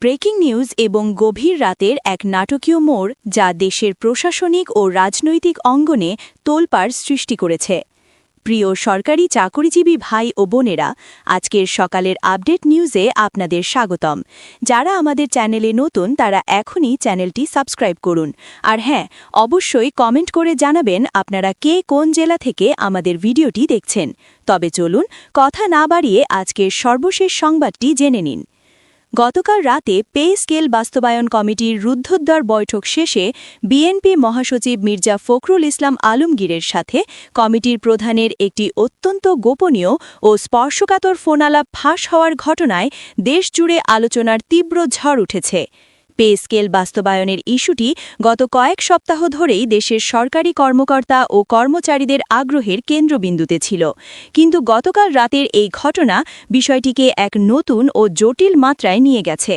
Breaking news এবং গভীর রাতের এক নাটকীয় মোড় যা দেশের প্রশাসনিক ও রাজনৈতিক অঙ্গনে তোলপাড় সৃষ্টি করেছে। প্রিয় সরকারি চাকরিজীবী ভাই ও বোনেরা, আজকের সকালের আপডেট নিউজে আপনাদের স্বাগতম। যারা আমাদের চ্যানেলে নতুন, তারা এখনই চ্যানেলটি সাবস্ক্রাইব করুন। আর হ্যাঁ অবশ্যই কমেন্ট করে জানাবেন আপনারা কে কোন জেলা থেকে আমাদের ভিডিওটি দেখছেন। তবে চলুন, কথা না বাড়িয়ে আজকের সর্বশেষ সংবাদটি জেনে নিন। গতকাল রাতে পে স্কেল বাস্তবায়ন কমিটির রুদ্ধদ্বার বৈঠক শেষে বিএনপি মহাসচিব মির্জা ফখরুল ইসলাম আলমগীরের সাথে কমিটির প্রধানের একটি অত্যন্ত গোপনীয় ও স্পর্শকাতর ফোনালাপ ফাঁস হওয়ার ঘটনায় দেশজুড়ে আলোচনার তীব্র ঝড় উঠেছে। পে স্কেল বাস্তবায়নের ইস্যুটি গত কয়েক সপ্তাহ ধরেই দেশের সরকারি কর্মকর্তা ও কর্মচারীদের আগ্রহের কেন্দ্রবিন্দুতে ছিল। কিন্তু গতকাল রাতের এই ঘটনা বিষয়টিকে এক নতুন ও জটিল মাত্রায় নিয়ে গেছে।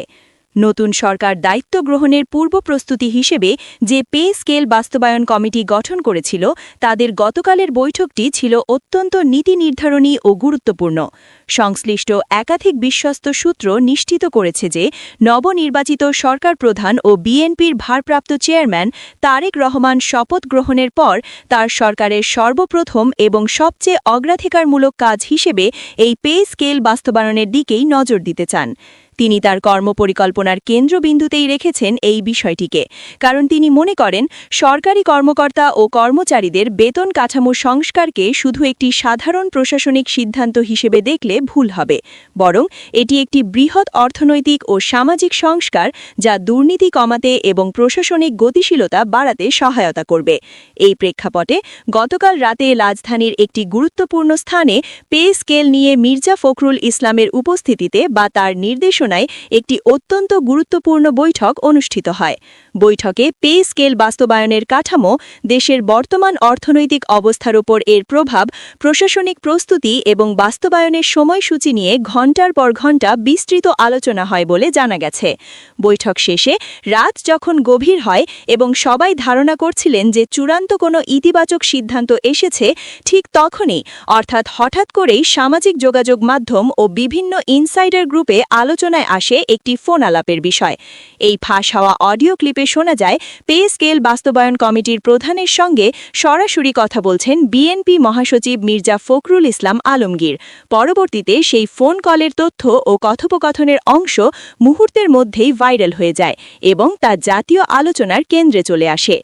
নতুন সরকার দায়িত্ব গ্রহণের পূর্ব প্রস্তুতি হিসেবে যে পে স্কেল বাস্তবায়ন কমিটি গঠন করেছিল, তাদের গতকালের বৈঠকটি ছিল অত্যন্ত নীতি নির্ধারণী ও গুরুত্বপূর্ণ। সংশ্লিষ্ট একাধিক বিশ্বস্ত সূত্র নিশ্চিত করেছে যে নবনির্বাচিত সরকার প্রধান ও বিএনপির ভারপ্রাপ্ত চেয়ারম্যান তারেক রহমান শপথ গ্রহণের পর তার সরকারের সর্বপ্রথম এবং সবচেয়ে অগ্রাধিকারমূলক কাজ হিসেবে এই পে স্কেল বাস্তবায়নের দিকেই নজর দিতে চান। তিনি তার কর্মপরিকল্পনার কেন্দ্রবিন্দুতেই রেখেছেন এই বিষয়টিকে। কারণ তিনি মনে করেন, সরকারি কর্মকর্তা ও কর্মচারীদের বেতন কাঠামো সংস্কারকে শুধু একটি সাধারণ প্রশাসনিক সিদ্ধান্ত হিসেবে দেখলে ভুল হবে। বরং এটি একটি বৃহৎ অর্থনৈতিক ও সামাজিক সংস্কার যা দুর্নীতি কমাতে এবং প্রশাসনিক গতিশীলতা বাড়াতে সহায়তা করবে। এই প্রেক্ষাপটে গতকাল রাতে রাজধানীর একটি গুরুত্বপূর্ণ স্থানে পে স্কেল নিয়ে মির্জা ফখরুল ইসলামের উপস্থিতিতে বা তার নির্দেশনায় একটি অত্যন্ত গুরুত্বপূর্ণ বৈঠক অনুষ্ঠিত হয়। বৈঠকে পে স্কেল বাস্তবায়নের কাঠামো, দেশের বর্তমান অর্থনৈতিক অবস্থার উপর এর প্রভাব, প্রশাসনিক প্রস্তুতি এবং বাস্তবায়নের সময়সূচি নিয়ে ঘণ্টার পর ঘণ্টা বিস্তৃত আলোচনা হয় বলে জানা গেছে। বৈঠক শেষে রাত যখন গভীর হয় এবং সবাই ধারণা করছিলেন যে চূড়ান্ত কোনো ইতিবাচক সিদ্ধান্ত এসেছে, ঠিক তখনই, অর্থাৎ হঠাৎ করেই সামাজিক যোগাযোগ মাধ্যম ও বিভিন্ন ইনসাইডার গ্রুপে আলোচনায় আসে একটি ফোন আলাপের বিষয়। এই ফাঁস হওয়া অডিও ক্লিপে শোনা যায়, পে স্কেল বাস্তবায়ন কমিটির প্রধানের সঙ্গে সরাসরি কথা বলছেন বিএনপি মহাসচিব মির্জা ফখরুল ইসলাম আলমগীর। পরবর্তীতে সেই ফোন কলের তথ্য ও কথোপকথনের অংশ মুহূর্তের মধ্যেই ভাইরাল হয়ে যায় এবং তা জাতীয় আলোচনার কেন্দ্রে চলে আসে।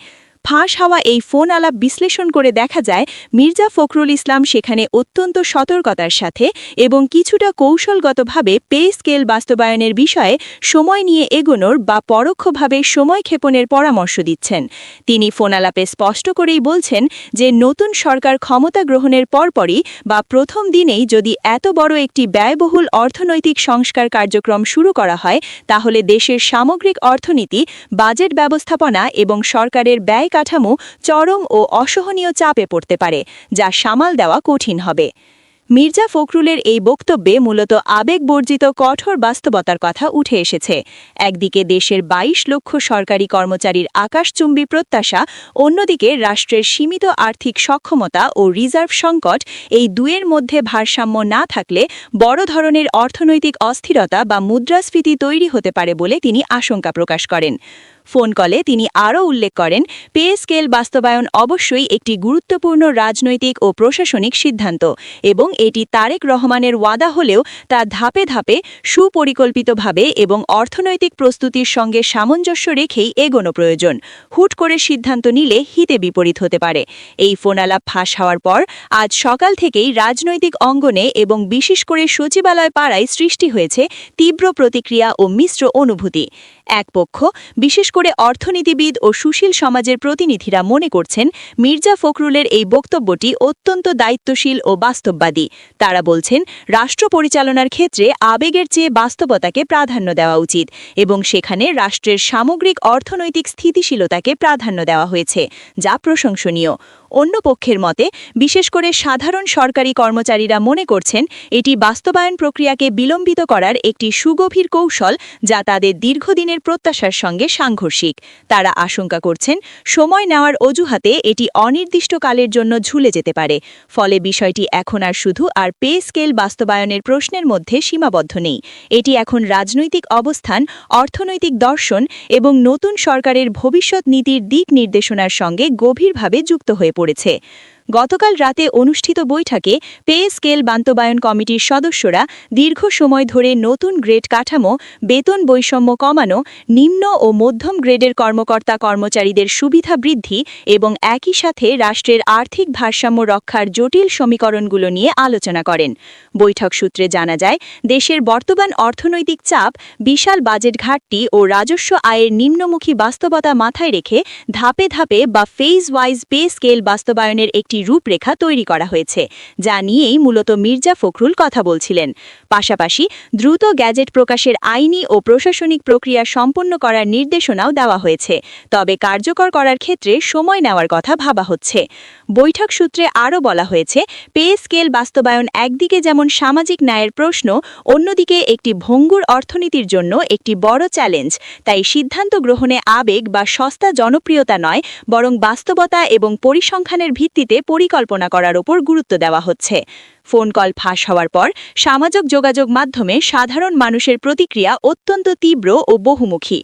ফাঁস হওয়া এই ফোন আলাপ বিশ্লেষণ করে দেখা যায়, মির্জা ফখরুল ইসলাম সেখানে অত্যন্ত সতর্কতার সাথে এবং কিছুটা কৌশলগতভাবে পে স্কেল বাস্তবায়নের বিষয়ে সময় নিয়ে এগোনোর বা পরোক্ষভাবে সময় ক্ষেপণের পরামর্শ দিচ্ছেন। তিনি ফোন আলাপে স্পষ্ট করেই বলছেন যে, নতুন সরকার ক্ষমতা গ্রহণের পরপরই বা প্রথম দিনেই যদি এত বড় একটি ব্যয়বহুল অর্থনৈতিক সংস্কার কার্যক্রম শুরু করা হয়, তাহলে দেশের সামগ্রিক অর্থনীতি, বাজেট ব্যবস্থাপনা এবং সরকারের ব্যয় কাঠামো চরম ও অসহনীয় চাপে পড়তে পারে, যা সামাল দেওয়া কঠিন হবে। মির্জা ফখরুলের এই বক্তব্যে মূলত আবেগবর্জিত, কঠোর বাস্তবতার কথা উঠে এসেছে। একদিকে দেশের ২২ লক্ষ সরকারি কর্মচারীর আকাশচুম্বী প্রত্যাশা, অন্যদিকে রাষ্ট্রের সীমিত আর্থিক সক্ষমতা ও রিজার্ভ সংকট এই দুয়ের মধ্যে ভারসাম্য না থাকলে বড় ধরনের অর্থনৈতিক অস্থিরতা বা মুদ্রাস্ফীতি তৈরি হতে পারে বলে তিনি আশঙ্কা প্রকাশ করেন। ফোন কলে তিনি আরও উল্লেখ করেন, পে স্কেল বাস্তবায়ন অবশ্যই একটি গুরুত্বপূর্ণ রাজনৈতিক ও প্রশাসনিক সিদ্ধান্ত এবং এটি তারেক রহমানের ওয়াদা হলেও তা ধাপে ধাপে সুপরিকল্পিতভাবে এবং অর্থনৈতিক প্রস্তুতির সঙ্গে সামঞ্জস্য রেখেই এগোনো প্রয়োজন। হুট করে সিদ্ধান্ত নিলে হিতে বিপরীত হতে পারে। এই ফোনালাপ ফাঁস হওয়ার পর আজ সকাল থেকেই রাজনৈতিক অঙ্গনে এবং বিশেষ করে সচিবালয় পাড়ায় সৃষ্টি হয়েছে তীব্র প্রতিক্রিয়া ও মিশ্র অনুভূতি। এক পক্ষ, বিশেষ করে অর্থনীতিবিদ ও সুশীল সমাজের প্রতিনিধিরা মনে করছেন, মির্জা ফখরুলের এই বক্তব্যটি অত্যন্ত দায়িত্বশীল ও বাস্তববাদী। তারা বলছেন, রাষ্ট্র পরিচালনার ক্ষেত্রে আবেগের চেয়ে বাস্তবতাকে প্রাধান্য দেওয়া উচিত এবং সেখানে রাষ্ট্রের সামগ্রিক অর্থনৈতিক স্থিতিশীলতাকে প্রাধান্য দেওয়া হয়েছে, যা প্রশংসনীয়। অন্য পক্ষের মতে, বিশেষ করে সাধারণ সরকারি কর্মচারীরা মনে করছেন, এটি বাস্তবায়ন প্রক্রিয়াকে বিলম্বিত করার একটি সুগভীর কৌশল যা তাদের দীর্ঘদিনের প্রত্যাশার সঙ্গে সাংঘর্ষিক। তারা আশঙ্কা করছেন, সময় নেওয়ার অজুহাতে এটি অনির্দিষ্টকালের জন্য ঝুলে যেতে পারে। ফলে বিষয়টি এখন আর শুধু আর পে স্কেল বাস্তবায়নের প্রশ্নের মধ্যে সীমাবদ্ধ নেই। এটি এখন রাজনৈতিক অবস্থান, অর্থনৈতিক দর্শন এবং নতুন সরকারের ভবিষ্যৎ নীতির দিক নির্দেশনার সঙ্গে গভীরভাবে যুক্ত হয়ে পড়েছে। গতকাল রাতে অনুষ্ঠিত বৈঠকে পে স্কেল বাস্তবায়ন কমিটির সদস্যরা দীর্ঘ সময় ধরে নতুন গ্রেড কাঠামো, বেতন বৈষম্য কমানো, নিম্ন ও মধ্যম গ্রেডের কর্মকর্তা কর্মচারীদের সুবিধা বৃদ্ধি এবং একই সাথে রাষ্ট্রের আর্থিক ভারসাম্য রক্ষার জটিল সমীকরণগুলো নিয়ে আলোচনা করেন। বৈঠক সূত্রে জানা যায়, দেশের বর্তমান অর্থনৈতিক চাপ, বিশাল বাজেট ঘাটতি ও রাজস্ব আয়ের নিম্নমুখী বাস্তবতা মাথায় রেখে ধাপে ধাপে বা ফেজ ওয়াইজ পে স্কেল বাস্তবায়নের একটি রূপরেখা তৈরি করা হয়েছে, যা নিয়েই মূলত মির্জা ফখরুল কথা বলছিলেন। পাশাপাশি দ্রুত গ্যাজেট প্রকাশের আইনি ও প্রশাসনিক প্রক্রিয়া সম্পন্ন করার নির্দেশনাও দেওয়া হয়েছে। তবে কার্যকর করার ক্ষেত্রে সময় নেওয়ার কথা ভাবা হচ্ছে। বৈঠক সূত্রে আরও বলা হয়েছে, পে স্কেল বাস্তবায়ন একদিকে যেমন সামাজিক ন্যায়ের প্রশ্ন, অন্যদিকে একটি ভঙ্গুর অর্থনীতির জন্য একটি বড় চ্যালেঞ্জ। তাই সিদ্ধান্ত গ্রহণে আবেগ বা সস্তা জনপ্রিয়তা নয়, বরং বাস্তবতা এবং পরিসংখ্যানের ভিত্তিতে পরিকল্পনা করার ওপর গুরুত্ব দেওয়া হচ্ছে। ফোন কল ফাঁস হওয়ার পর সামাজিক যোগাযোগ মাধ্যমে সাধারণ মানুষের প্রতিক্রিয়া অত্যন্ত তীব্র ও বহুমুখী।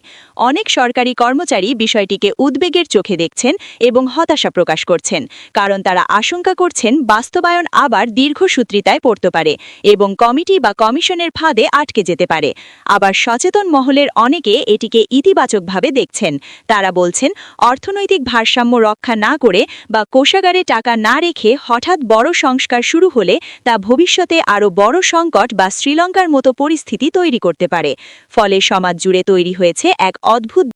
অনেক সরকারি কর্মচারী বিষয়টিকে উদ্বেগের চোখে দেখছেন এবং হতাশা প্রকাশ করছেন, কারণ তারা আশঙ্কা করছেন বাস্তবায়ন আবার দীর্ঘসূত্রিতায় পড়তে পারে এবং কমিটি বা কমিশনের ফাঁদে আটকে যেতে পারে। আবার সচেতন মহলের অনেকে এটিকে ইতিবাচকভাবে দেখছেন। তারা বলছেন, অর্থনৈতিক ভারসাম্য রক্ষা না করে বা কোষাগারে টাকা না রেখে হঠাৎ বড় সংস্কার শুরু হলে তা ভবিষ্যতে আরও বড় সংকট বা শ্রীলঙ্কার মতো পরিস্থিতি তৈরি করতে পারে। ফলে সমাজ জুড়ে তৈরি হয়েছে এক অদ্ভুত